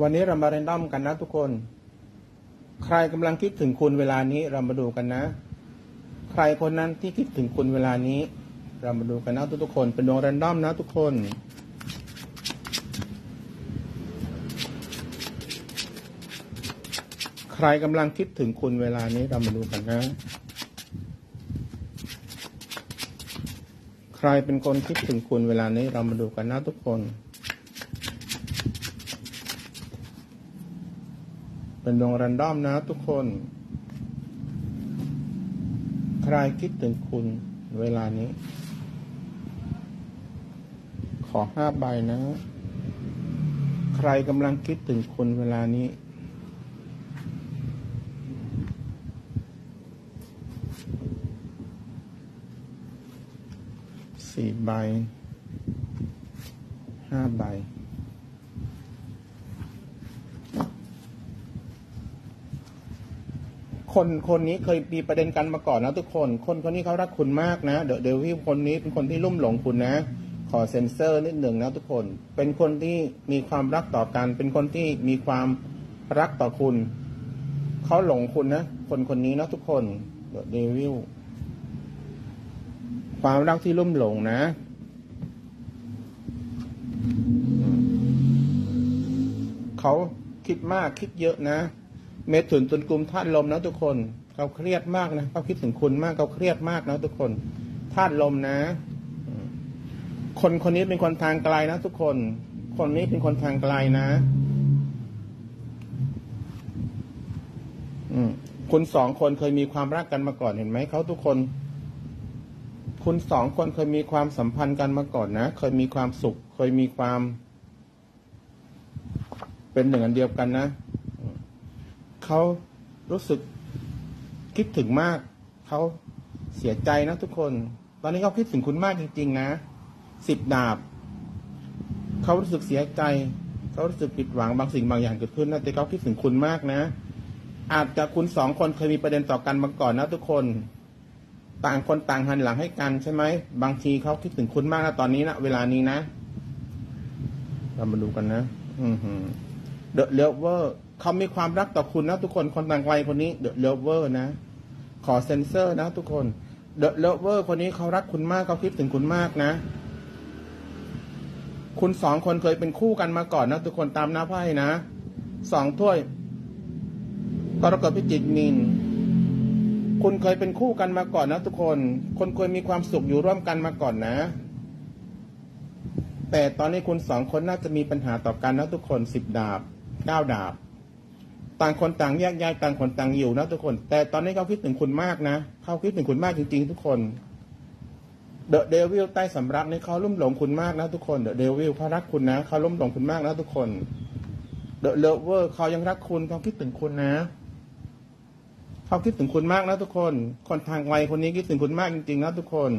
วันนี้เรามาเรนดอมกันนะทุกคน ใครกำลังคิดถึงคุณเวลานี้เรามาดูกันนะ ใครคนนั้นที่คิดถึงคุณเวลานี้ เรามาดูกันนะทุกๆคน เป็นดวงเรนดอมนะทุกคนใครกำลังคิดถึงคุณเวลานี้เรามาดูกันนะ ใครเป็นคนคิดถึงคุณเวลานี้เรามาดูกันนะทุกคน เป็นดวงรันดอมนะทุกคน ใครคิดถึงคุณเวลานี้ ขอห้าใบนะ ใครกำลังคิดถึงคุณเวลานี้สี่ใบห้าใบ คนคนนี้เคยมีประเด็นกันมาก่อนนะทุกคน คนคนนี้เขารักคุณมากนะ เดอะเดวิลคนนี้เป็นคนที่ลุ่มหลงคุณนะ ขอเซ็นเซอร์นิดหนึ่งนะทุกคน เป็นคนที่มีความรักต่อกัน เป็นคนที่มีความรักต่อคุณ เขาหลงคุณนะ คนคนนี้นะทุกคน เดอะเดวิลความรักที่ลุ่มหลงนะเขาคิดมากคิดเยอะนะ เมถุนตุนกลุ่มธาตุลมนะทุกคนเขาเครียดมากนะเขาคิดถึงคุณมากเขาเครียดมากนะทุกคนธาตุลมนะ คนคนนี้เป็นคนทางไกลนะทุกคน คนนี้เป็นคนทางไกลนะ อืมคุณสองคนเคยมีความรักกันมาก่อนเห็นไหมเขาทุกคน คุณสองคนเคยมีความสัมพันธ์กันมาก่อนนะเคยมีความสุข เคยมีความ เป็นหนึ่งอันเดียวกันนะ เขารู้สึกคิดถึงมาก เขาเสียใจนะทุกคน ตอนนี้เขาคิดถึงคุณมากจริง ๆ นะสิบดาบ เขารู้สึกเสียใจ เขารู้สึกผิดหวังบางสิ่งบางอย่างเกิดขึ้นนะแต่เขาคิดถึงคุณมากนะ อาจจะคุณสองคนเคยมีประเด็นต่อกันมาก่อนนะทุกคน ต่างคนต่างหันหลังให้กันใช่ไหม บางทีเขาคิดถึงคุณมากนะตอนนี้นะเวลานี้นะ เรามาดูกันนะ อือหือเดอะเลเวอร์ เขามีความรักต่อคุณนะทุกคนคนต่างวัยคนนี้เดอะเลเวอร์นะ ขอเซ็นเซอร์นะทุกคนเดอะเลเวอร์คนนี้เขารักคุณมากเขาคิดถึงคุณมากนะ คุณสองคนเคยเป็นคู่กันมาก่อนนะทุกคนตามหน้าไพ่นะสองถ้วยกรกฎพิจิกมีนคุณเคยเป็นคู่กันมาก่อนนะทุกคน คนเคยมีความสุขอยู่ร่วมกันมาก่อนนะ แต่ตอนนี้คุณสองคนน่าจะมีปัญหาต่อกันนะทุกคนสิบดาบเก้าดาบ ต่างคนต่างแยกย้ายต่างคนต่างอยู่นะทุกคน แต่ตอนนี้เขาคิดถึงคุณมากนะเขาคิดถึงคุณมากจริง ๆ ทุกคนเดอะเดวิลใต้สำรับนี่เขาลุ่มหลงคุณมากนะทุกคนเดอะเดวิลเขารักคุณนะเขาลุ่มหลงคุณมากนะทุกคนเดอะเลเวอร์เขายังรักคุณเขาคิดถึงคุณนะเขาคิดถึงคุณมากนะทุกคน คนทางไวคนนี้คิดถึงคุณมากจริงๆนะทุกคน